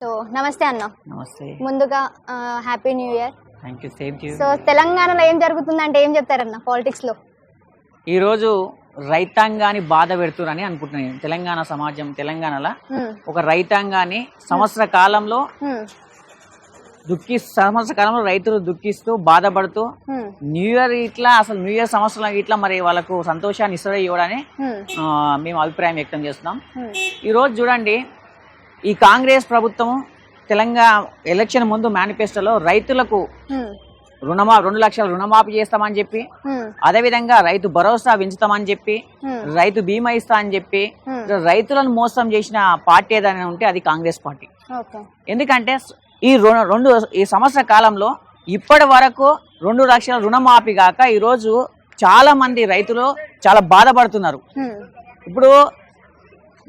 So నమస్తే అన్న. నమస్తే. ముందుగా happy new year thank you same so తెలంగాణలో ఏం జరుగుతుందంటే ఏం చెప్తారన్న పాలిటిక్స్లో? ఈరోజు రైతాంగాన్ని బాధ పెడుతున్నారని అనుకుంటున్నాను నేను. తెలంగాణ సమాజం తెలంగాణలో? ఒక రైతాంగాన్ని సంవత్సర కాలంలో దుఃఖి సంవత్సర కాలంలో రైతులు దుఃఖిస్తూ బాధపడుతూ న్యూ ఇయర్ ఇట్లా అసలు న్యూ ఇయర్ సంవత్సరం ఇట్లా మరి వాళ్ళకు సంతోషాన్ని ఇస్తారో ఇవ్వడని హ్మ్, ఆ, మేము అభిప్రాయం వ్యక్తం చేస్తున్నాం. హ్మ్, ఈరోజు చూడండి ఈ కాంగ్రెస్ ప్రభుత్వం తెలంగాణ ఎలక్షన్ ముందు మేనిఫెస్టోలో రైతులకు రుణమా రెండు లక్షల రుణమాఫీ చేస్తామని చెప్పి అదేవిధంగా రైతు భరోసా పెంచుతామని చెప్పి రైతు బీమా ఇస్తా అని చెప్పి. రైతులను మోసం చేసిన పార్టీ ఏదైనా ఉంటే అది కాంగ్రెస్ పార్టీ. ఎందుకంటే ఈ రెండు ఈ సంవత్సర కాలంలో ఇప్పటి వరకు రెండు లక్షల రుణమాఫీ కాక ఈరోజు చాలా మంది రైతులు చాలా బాధపడుతున్నారు. ఇప్పుడు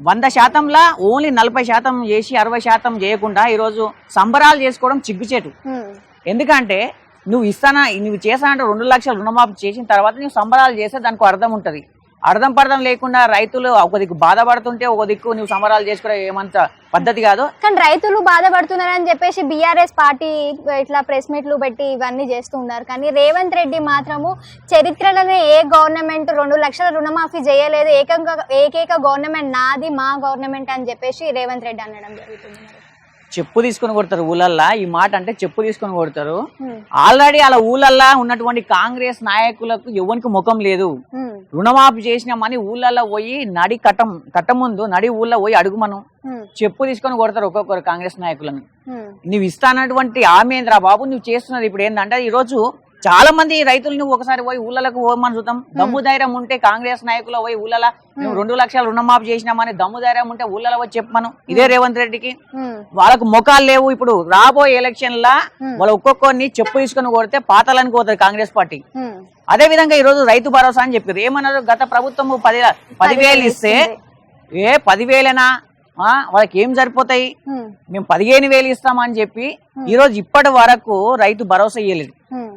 వంద శాతంలా ఓన్లీ నలభై శాతం చేసి అరవై శాతం చేయకుండా ఈరోజు సంబరాలు చేసుకోవడం చిగ్గుచేటు. ఎందుకంటే నువ్వు ఇస్తానా నువ్వు చేస్తానంటే రెండు లక్షలు రుణమాఫీ చేసిన తర్వాత నువ్వు సంబరాలు చేస్తే దానికి అర్థం ఉంటుంది. అర్థం పర్థం లేకుండా రైతులు ఒక దిక్కు బాధపడుతుంటే ఒక దిక్కు నువ్వు సంబరాలు చేసుకోవడం ఏమంత పద్ధతి కాదు. కానీ రైతులు బాధపడుతున్నారని చెప్పేసి బీఆర్ఎస్ పార్టీ ఇట్లా ప్రెస్ మీట్లు పెట్టి ఇవన్నీ చేస్తున్నారు. కానీ రేవంత్ రెడ్డి మాత్రము చరిత్రలోనే ఏ గవర్నమెంట్ రెండు లక్షల రుణమాఫీ చేయలేదు ఏకంగా ఏకైక గవర్నమెంట్ నాది మా గవర్నమెంట్ అని చెప్పేసి రేవంత్ రెడ్డి అనడం జరుగుతుంది. చెప్పు తీసుకొని కొడతారు ఊళ్ళల్లా ఈ మాట అంటే చెప్పు తీసుకొని కొడతారు. ఆల్రెడీ అలా ఊళ్ళల్లా ఉన్నటువంటి కాంగ్రెస్ నాయకులకు ఎవరికి ముఖం లేదు. రుణమాఫీ చేసినామని ఊళ్ళల్లో పోయి నడి కట్టం కట్ట ముందు నడి ఊళ్ళో పోయి అడుగుమను చెప్పు తీసుకొని కొడతారు ఒక్కొక్కరు కాంగ్రెస్ నాయకులను. నువ్వు ఇస్తానటువంటి ఆమెంద్రా బాబు నువ్వు చేస్తున్నది ఇప్పుడు ఏంటంటే ఈ రోజు చాలా మంది రైతులు నువ్వు ఒకసారి పోయి ఊళ్ళలకు పోమని చూద్దాం. దమ్ము ధైర్యం ఉంటే కాంగ్రెస్ నాయకులు పోయి ఊళ్ళల నువ్వు రెండు లక్షల రుణమాఫీ చేసినామని దమ్ము ధైర్యం ఉంటే ఊళ్ళలో వచ్చి చెప్పమను. ఇదే రేవంత్ రెడ్డికి. వాళ్ళకు ముఖాలు లేవు ఇప్పుడు. రాబోయే ఎలక్షన్ లా. వాళ్ళు ఒక్కొక్కరిని చెప్పు తీసుకొని కొడితే పాతాలని పోతుంది కాంగ్రెస్ పార్టీ. అదే విధంగా ఈ రోజు రైతు భరోసా అని చెప్పారు. ఏమన్నారు? గత ప్రభుత్వం పది పదివేలు ఇస్తే ఏ పదివేలేనా వాళ్ళకి ఏం సరిపోతాయి? మేము. పదిహేను వేలు ఇస్తామని చెప్పి ఈ రోజు ఇప్పటి వరకు రైతు భరోసా ఇవ్వలేదు హ్మ్,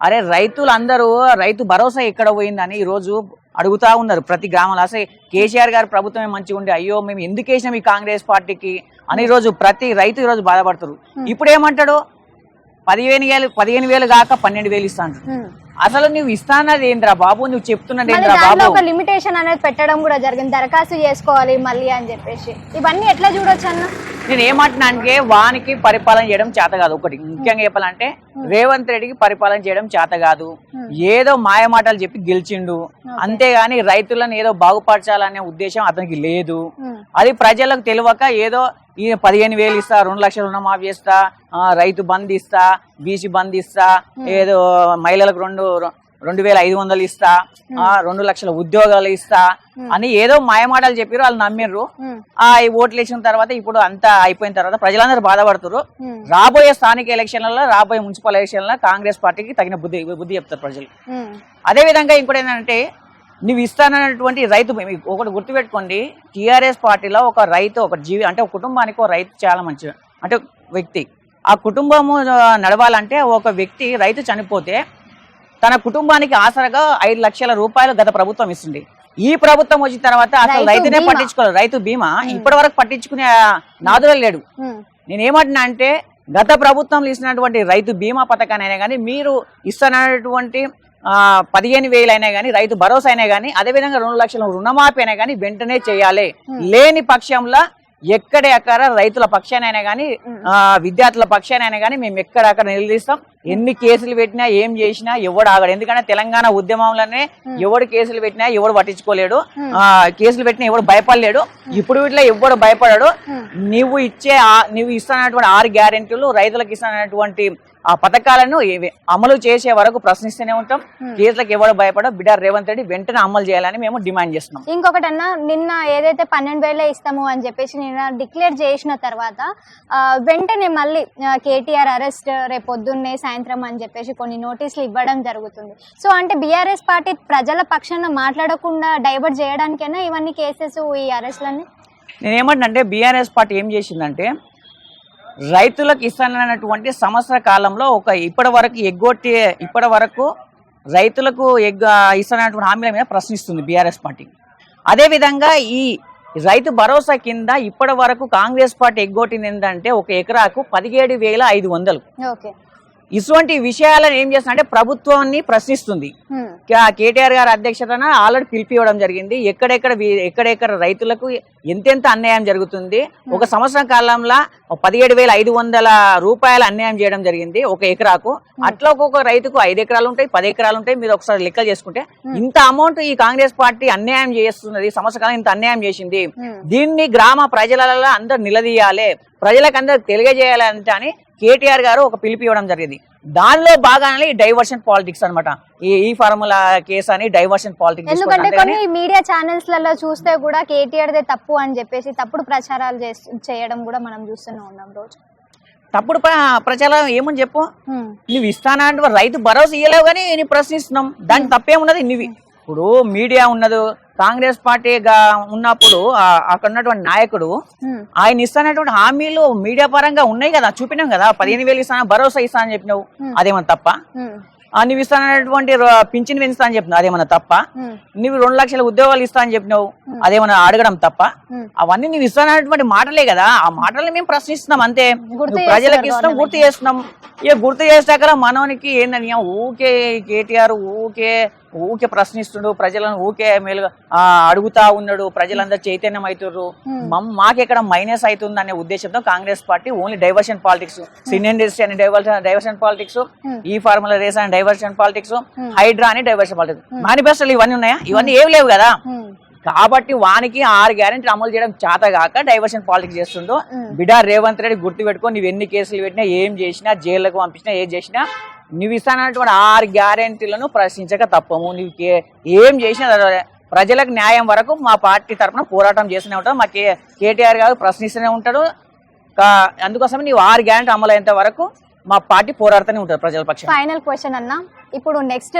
అరే రైతులందరూ రైతు భరోసా ఎక్కడ పోయిందని ఈ రోజు అడుగుతా ఉన్నారు ప్రతి గ్రామంలో. అసలు కేసీఆర్ గారి ప్రభుత్వమే మంచిగా ఉండే. అయ్యో మేము ఎందుకు వేసినాం ఈ కాంగ్రెస్ పార్టీకి అని ఈ రోజు ప్రతి రైతు ఈ రోజు బాధపడుతారు ఇప్పుడు ఏమంటాడు పదిహేను వేలు పదిహేను వేలు కాక పన్నెండు వేలు ఇస్తా అంటాడు హ్మ్. అసలు నువ్వు ఇస్తానది ఏంద్రా బాబు? నువ్వు చెప్తున్నది బాబు? ఒక లిమిటేషన్ అనేది పెట్టడం కూడా జరిగింది. దరఖాస్తు చేసుకోవాలి మళ్ళీ అని చెప్పేసి. ఇవన్నీ ఎట్లా చూడొచ్చు అన్న? నేను ఏమంటున్నా అంటే వానికి పరిపాలన చేయడం చేత కాదు. ఒకటి ముఖ్యంగా చెప్పాలంటే రేవంత్ రెడ్డికి పరిపాలన చేయడం చేత కాదు. ఏదో మాయ మాటలు చెప్పి గెలిచిండు. అంతేగాని రైతులను ఏదో బాగుపరచాలనే ఉద్దేశం అతనికి లేదు. అది ప్రజలకు తెలియక ఏదో ఈ పదిహేను వేలు ఇస్తా రెండు లక్షల రుణమాఫీ చేస్తా ఆ, రైతు బంద్ ఇస్తా బీసీ బంద్ ఇస్తా ఏదో మహిళలకు రెండు రెండు వేల ఐదు వందలు ఇస్తా ఆ, రెండు లక్షల ఉద్యోగాలు ఇస్తా అని ఏదో మాయమాటలు చెప్పారు వాళ్ళు నమ్మిర్రు. ఆ ఓట్లు వేసిన తర్వాత ఇప్పుడు అంతా అయిపోయిన తర్వాత ప్రజలందరూ బాధపడుతున్నారు రాబోయే స్థానిక ఎలక్షన్లలో రాబోయే మున్సిపల్ ఎలక్షన్లలో కాంగ్రెస్ పార్టీకి తగిన బుద్ధి బుద్ధి చెప్తారు ప్రజలు. అదే విధంగా ఇంకోటి ఏంటంటే నువ్వు ఇస్తానన్నటువంటి రైతు ఒకటి గుర్తుపెట్టుకోండి. టిఆర్ఎస్ పార్టీలో ఒక రైతు ఒక జీవి అంటే ఒక కుటుంబానికి ఒక రైతు చాలా మంచి అంటే వ్యక్తి. ఆ కుటుంబము నడవాలంటే ఒక వ్యక్తి రైతు చనిపోతే తన కుటుంబానికి ఆసరగా ఐదు లక్షల రూపాయలు గత ప్రభుత్వం ఇస్తుంది. ఈ ప్రభుత్వం వచ్చిన తర్వాత అసలు రైతు రైతునే. పట్టించుకోలేదు. రైతు బీమా ఇప్పటి వరకు పట్టించుకునే నాదులే లేడు. నేనేమంటున్నా అంటే గత ప్రభుత్వంలో ఇచ్చినటువంటి రైతు బీమా పథకాన్ని అయినా కానీ మీరు ఇస్తున్నటువంటి పదిహేను వేలు అయినా కానీ రైతు భరోసా అయినా కానీ అదేవిధంగా రెండు లక్షల రుణమాఫీ అయినా కానీ వెంటనే చేయాలి. లేని పక్షంలో ఎక్కడ ఎక్కడ రైతుల పక్షానైనా కానీ ఆ, విద్యార్థుల పక్షానైనా కానీ మేము ఎక్కడ అక్కడ నిలదీస్తాం. ఎన్ని కేసులు పెట్టినా ఏం చేసినా ఎవడు ఆగడు. ఎందుకంటే తెలంగాణ ఉద్యమంలోనే ఎవడు కేసులు పెట్టినా ఎవడు పట్టించుకోలేడు. ఆ, కేసులు పెట్టినా ఎవడు భయపడలేడు. ఇప్పుడు వీటిలో ఎవడు భయపడాడు. నువ్వు ఇచ్చే నువ్వు ఇస్తున్నటువంటి ఆరు గ్యారెంటీలు రైతులకు ఇస్తున్నటువంటి ఆ పథకాలను అమలు చేసే వరకు ప్రశ్నిస్తూనే ఉంటాం. కేసులకు ఎవడు భయపడో బిడ్డ రేవంత్ రెడ్డి వెంటనే అమలు చేయాలని మేము డిమాండ్ చేస్తున్నాం. ఇంకొకటి అన్న నిన్న ఏదైతే పన్నెండు వేలే ఇస్తాము అని చెప్పేసి నిన్న డిక్లేర్ చేసిన తర్వాత వెంటనే మళ్ళీ కేటీఆర్ అరెస్ట్ రేపు పొద్దున్నే సాయంత్రం అని చెప్పేసి కొన్ని నోటీసులు ఇవ్వడం జరుగుతుంది. సో అంటే బీఆర్ఎస్ పార్టీ ప్రజల పక్షాన మాట్లాడకుండా డైవర్ట్ చేయడానికైనా ఇవన్నీ కేసెస్ ఈ అరెస్ట్లన్నీ? నేను ఏమంటే బీఆర్ఎస్ పార్టీ ఏం చేసిందంటే రైతులకు ఇస్తానన్నటువంటి సంవత్సర కాలంలో ఒక ఇప్పటి వరకు ఎగ్గొట్టి ఇప్పటి వరకు రైతులకు ఎగ్గ ఇస్తున్నటువంటి హామీల మీద ప్రశ్నిస్తుంది బీఆర్ఎస్ పార్టీ. అదేవిధంగా ఈ రైతు భరోసా కింద ఇప్పటి వరకు కాంగ్రెస్ పార్టీ ఎగ్గొట్టింది ఏంటంటే ఒక ఎకరాకు పదిహేడు వేల ఐదు వందలు. ఇటువంటి విషయాలను ఏం చేస్తుందంటే ప్రభుత్వాన్ని ప్రశ్నిస్తుంది. కేటీఆర్ గారి అధ్యక్షతన ఆల్రెడీ పిలిపివ్వడం జరిగింది. ఎక్కడెక్కడ ఎక్కడెక్కడ రైతులకు ఎంతెంత అన్యాయం జరుగుతుంది? ఒక సంవత్సరం కాలంలో పదిహేడు వేల ఐదు వందల రూపాయల అన్యాయం చేయడం జరిగింది ఒక ఎకరాకు. అట్లా ఒక్కొక్క రైతుకు ఐదు ఎకరాలు ఉంటాయి పది ఎకరాలు ఉంటాయి మీరు ఒకసారి లెక్క చేసుకుంటే ఇంత అమౌంట్ ఈ కాంగ్రెస్ పార్టీ అన్యాయం చేస్తున్నది సంవత్సర కాలం ఇంత అన్యాయం చేసింది. దీన్ని గ్రామ ప్రజలలో అందరు నిలదీయాలి. ప్రజలకు అందరు తెలియజేయాలి అంటే అని కేటీఆర్ గారు ఒక పిలిపి ఇవ్వడం జరిగింది. దానిలో భాగానే ఈ డైవర్షన్ పాలిటిక్స్ అన్నమాట. ఈ ఈ ఫార్ములా కేసు అని డైవర్షన్ పాలిటిక్స్ ఎందుకంటే కొన్ని మీడియా ఛానల్స్లలో చూస్తే కూడా కేటీఆర్ దే తప్పు అని చెప్పేసి తప్పుడు ప్రచారాలు చేయడం కూడా మనం చూస్తూనే ఉన్నాం రోజు. తప్పుడు ప్ర- ప్రచారం ఏమని చెప్పు? నువ్వు ఇస్తానా అంటే రైతు భరోసా ఇయ్యలేవు కానీ నేను ప్రశ్నిస్తున్నాం. దానికి తప్పేమున్నది నువ్వు ఇప్పుడు మీడియా ఉన్నది కాంగ్రెస్ పార్టీగా ఉన్నప్పుడు అక్కడ ఉన్నటువంటి నాయకుడు ఆయన ఇస్తానటువంటి హామీలు మీడియా పరంగా ఉన్నాయి కదా చూపినాం కదా పదిహేను వేలు ఇస్తాను భరోసా ఇస్తానని చెప్పినావు Hmm. అదేమన్నా తప్ప? నువ్వు ఇస్తానటువంటి పింఛన్ పెంచుతా అని చెప్పినావు అదేమన్నా తప్ప? నువ్వు రెండు లక్షల ఉద్యోగాలు ఇస్తా అని చెప్పినావు. అదేమన్నా అడగడం తప్ప. అవన్నీ నువ్వు ఇస్తానటువంటి మాటలే కదా ఆ మాటల్ని మేము ప్రశ్నిస్తున్నాం అంతే. ప్రజలకు ఇస్తాం గుర్తు చేస్తున్నాం. ఇక గుర్తు చేసాక మనోనికి ఏందని ఊకే కేటీఆర్ ఊకే ఊకే ప్రశ్నిస్తుండు ప్రజలను ఊకే మేలుగా అడుగుతా ఉన్నాడు ప్రజలందరూ చైతన్యం. మమ్ మాకెక్కడ మైనస్ అవుతుంది అనే ఉద్దేశంతో Congress party only diversion politics cine industry అని డైవర్షన్ డైవర్షన్ పాలిటిక్స్. ఈ ఫార్ములా రేస్ అని డైవర్షన్ పాలిటిక్స్. హైడ్రా అని డైవర్షన్ పాలిటిక్స్. మేనిఫెస్టోలు ఇవన్నీ ఉన్నాయా? ఇవన్నీ ఏవి లేవు కదా? కాబట్టి వానికి ఆరు గ్యారెంటీలు అమలు చేయడం చేత కాక డైవర్షన్ పాలిటిక్స్ చేస్తుండో ఉమ్. బిడా రేవంత్ రెడ్డి గుర్తు పెట్టుకో నువ్వు ఎన్ని కేసులు పెట్టినా ఏం చేసినా జైళ్ళకు పంపించినా ఏం చేసినా నువ్వు ఇస్తానటువంటి ఆరు గ్యారెంటీలను ప్రశ్నించక తప్పము. నువ్వు ఏం చేసినా ప్రజలకు న్యాయం వరకు మా పార్టీ తరఫున పోరాటం చేస్తూనే ఉంటాం. మా కే కేటీఆర్ గారు ప్రశ్నిస్తూనే ఉంటాడు అందుకోసమే నీవు ఆరు గ్యారెంటీ అమలు అయ్యేంత వరకు మా పార్టీ పోరాడుతూనే ఉంటుంది ప్రజల పక్షం ఫైనల్ క్వశ్చన్ అన్న. ఇప్పుడు నెక్స్ట్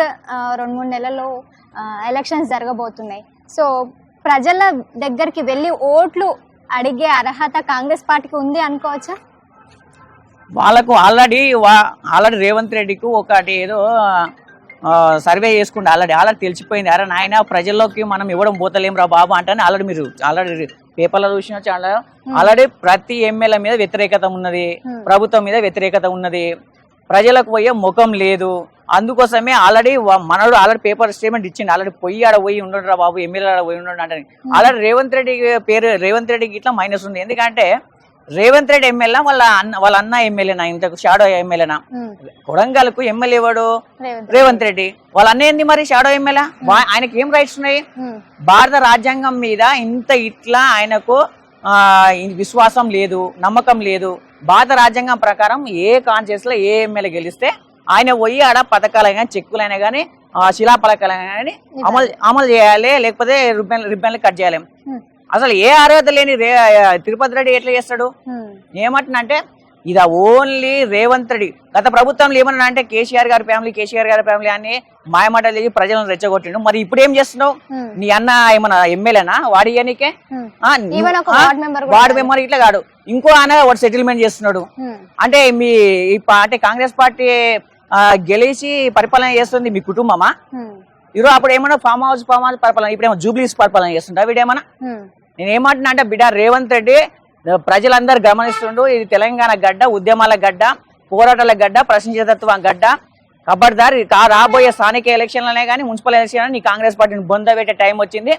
రెండు మూడు నెలల్లో ఎలక్షన్స్ జరగబోతున్నాయి. సో ప్రజల దగ్గరికి వెళ్ళి ఓట్లు అడిగే అర్హత కాంగ్రెస్ పార్టీకి ఉంది అనుకోవచ్చా? వాళ్ళకు ఆల్రెడీ ఆల్రెడీ రేవంత్ రెడ్డికి ఒకటి ఏదో సర్వే చేసుకుంటే ఆల్రెడీ ఆల్రెడీ తెలిసిపోయింది. అరే నాయన ప్రజల్లోకి మనం ఇవ్వడం పోతలేం రా బాబు అంటే ఆల్రెడీ మీరు ఆల్రెడీ పేపర్లో చూసిన చాలా ఆల్రెడీ ప్రతి ఎమ్మెల్యే మీద వ్యతిరేకత ఉన్నది. Hmm. ప్రభుత్వం మీద వ్యతిరేకత ఉన్నది. ప్రజలకు పోయే ముఖం లేదు. అందుకోసమే ఆల్రెడీ మనడు ఆల్రెడీ పేపర్ స్టేట్మెంట్ ఇచ్చిండు. ఆల్రెడీ పోయి ఆడ పోయి ఉండడు రా బాబు ఎమ్మెల్యే ఆడ పోయి ఉండడు అంటే ఆల్రెడీ రేవంత్ రెడ్డి పేరు రేవంత్ రెడ్డికి ఇట్లా మైనస్ ఉంది. ఎందుకంటే రేవంత్ రెడ్డి ఎమ్మెల్యే వాళ్ళ అన్న వాళ్ళ అన్న ఎమ్మెల్యేనా? ఇంతకు షాడో ఎమ్మెల్యేనా? కొడంగల్కు ఎమ్మెల్యే వాడు రేవంత్ రెడ్డి. వాళ్ళ అన్న ఏంది మరి షాడో ఎమ్మెల్యే? ఆయనకి ఏం రైట్స్ ఉన్నాయి? భారత రాజ్యాంగం మీద ఇంత ఇట్లా ఆయనకు విశ్వాసం లేదు నమ్మకం లేదు. భారత రాజ్యాంగం ప్రకారం ఏ కాన్షియస్లో ఏ ఎమ్మెల్యే గెలిస్తే ఆయన పోయి ఆడ పథకాలైనా చెక్కులైనా కానీ శిలాపలకాలైనా కానీ అమలు అమలు చేయాలి లేకపోతే రిబ్బన్ రిబ్బన్లు కట్ చేయాలి. అసలు ఏ అర్హత లేని రే తిరుపతి రెడ్డి ఎట్లా చేస్తాడు? ఏమంటున్నంటే ఇది ఓన్లీ రేవంత్ రెడ్డి. గత ప్రభుత్వంలో ఏమన్నా అంటే కేసీఆర్ గారి ఫ్యామిలీ కేసీఆర్ గారి ఫ్యామిలీ అని మాయమాటలు చేసి ప్రజలను రెచ్చగొట్టిండు. మరి ఇప్పుడు ఏం చేస్తున్నావు? నీ అన్న ఏమన్నా ఎమ్మెల్యేనా? వాడి ఆ, వార్డ్ మెంబర్ ఇట్లా కాడు ఇంకో ఆయన వాడు సెటిల్మెంట్ చేస్తున్నాడు. అంటే మీ అంటే కాంగ్రెస్ పార్టీ గెలిచి పరిపాలన చేస్తుంది మీ కుటుంబమా? ఈరోజు అప్పుడు ఏమన్నా ఫామ్ హౌస్ ఫామ్ హౌస్ పరిపాలన ఇప్పుడేమో జూబ్లీస్ పరిపాలన చేస్తుంటా వీడేమన్నా నేను ఏమంటున్నా అంటే బిడ్డ రేవంత్ రెడ్డి ప్రజలందరూ గమనిస్తుండు ఇది తెలంగాణ గడ్డ ఉద్యమాల గడ్డ పోరాటాల గడ్డ ప్రశ్నించతత్వం గడ్డ కబడ్దార్ కా రాబోయే స్థానిక ఎలక్షన్లనే కానీ మున్సిపల్ ఎలక్షన్ నీ కాంగ్రెస్ పార్టీని బొంద పెట్టే టైం వచ్చింది.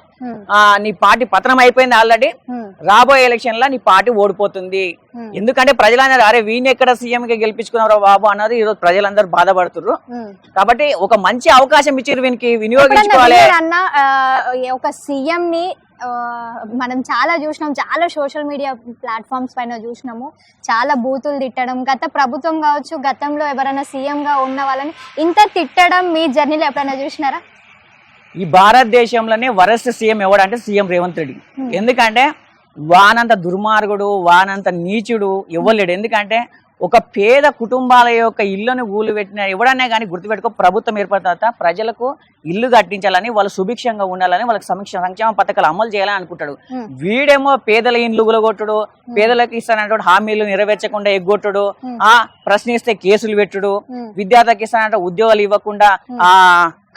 నీ పార్టీ పతనం అయిపోయింది ఆల్రెడీ. రాబోయే ఎలక్షన్లో నీ పార్టీ ఓడిపోతుంది. ఎందుకంటే ప్రజలందరూ అరే వీణి ఎక్కడ సీఎం గా గెలిపించుకున్నారో బాబు అన్నది ఈరోజు ప్రజలందరూ బాధపడుతున్నారు. కాబట్టి ఒక మంచి అవకాశం ఇచ్చారు వీనికి వినియోగించుకోవాలి. ఒక సీఎం ని మనం చాలా చూసినాం చాలా సోషల్ మీడియా ప్లాట్ఫామ్స్ పైన చూసినాము. చాలా బూతులు తిట్టడం గత ప్రభుత్వం కావచ్చు గతంలో ఎవరైనా సీఎం గా ఉన్న వాళ్ళని ఇంత తిట్టడం మీ జర్నీలో ఎప్పుడైనా చూసినారా? ఈ భారతదేశంలోనే వరస్ట్ సీఎం ఎవడంటే సీఎం రేవంత్ రెడ్డి. Hmm. ఎందుకంటే వానంత దుర్మార్గుడు వానంత నీచుడు ఇవ్వలేడు ఎందుకంటే ఒక పేద కుటుంబాల యొక్క ఇళ్ళను గూలు పెట్టిన ఎవడన్నా కానీ గుర్తుపెట్టుకో ప్రభుత్వం ఏర్పడిన తర్వాత ప్రజలకు ఇల్లు కట్టించాలని వాళ్ళు సుభిక్షంగా ఉండాలని వాళ్ళకి సమీక్ష సంక్షేమ పథకాలు అమలు చేయాలని అనుకుంటాడు. వీడేమో పేదల ఇండ్లు గులగొట్టుడు పేదలకు ఇస్తానంటే హామీలు నెరవేర్చకుండా ఎగ్గొట్టుడు. ఆ ప్రశ్నిస్తే కేసులు పెట్టుడు. విద్యార్థికి ఇస్తానంటే ఉద్యోగాలు ఇవ్వకుండా ఆ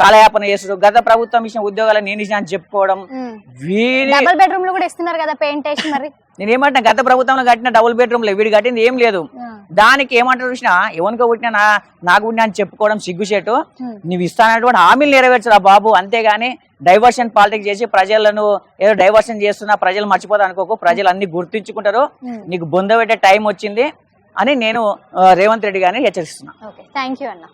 కాలయాపన చేసుడు గత ప్రభుత్వం ఇచ్చిన ఉద్యోగాలు నేను ఇచ్చిన అని చెప్పుకోవడం. డబుల్ బెడ్రూమ్లు కూడా ఇస్తున్నారు కదా పెయింట్ వేసి మరి. నేను ఏమంటున్నా గత ప్రభుత్వంలో కట్టిన డబుల్ బెడ్రూమ్లో వీడు కట్టింది ఏం లేదు. దానికి ఏమంటారు చూసినా ఎవరికో పుట్టినా నా నాకు పుట్టినా అని చెప్పుకోవడం సిగ్గుచేటు నువ్వు ఇస్తానటువంటి హామీలు నెరవేర్చరా బాబు. అంతేగాని డైవర్షన్ పాలిటిక్స్ చేసి ప్రజలను ఏదో డైవర్షన్ చేస్తున్నా ప్రజలు మర్చిపోతారు అనుకోకు. ప్రజలు అన్ని గుర్తించుకుంటారు. నీకు బొంద పెట్టే టైం వచ్చింది అని నేను రేవంత్ రెడ్డి గారిని హెచ్చరిస్తున్నా. ఓకే. థ్యాంక్ యూ అన్న.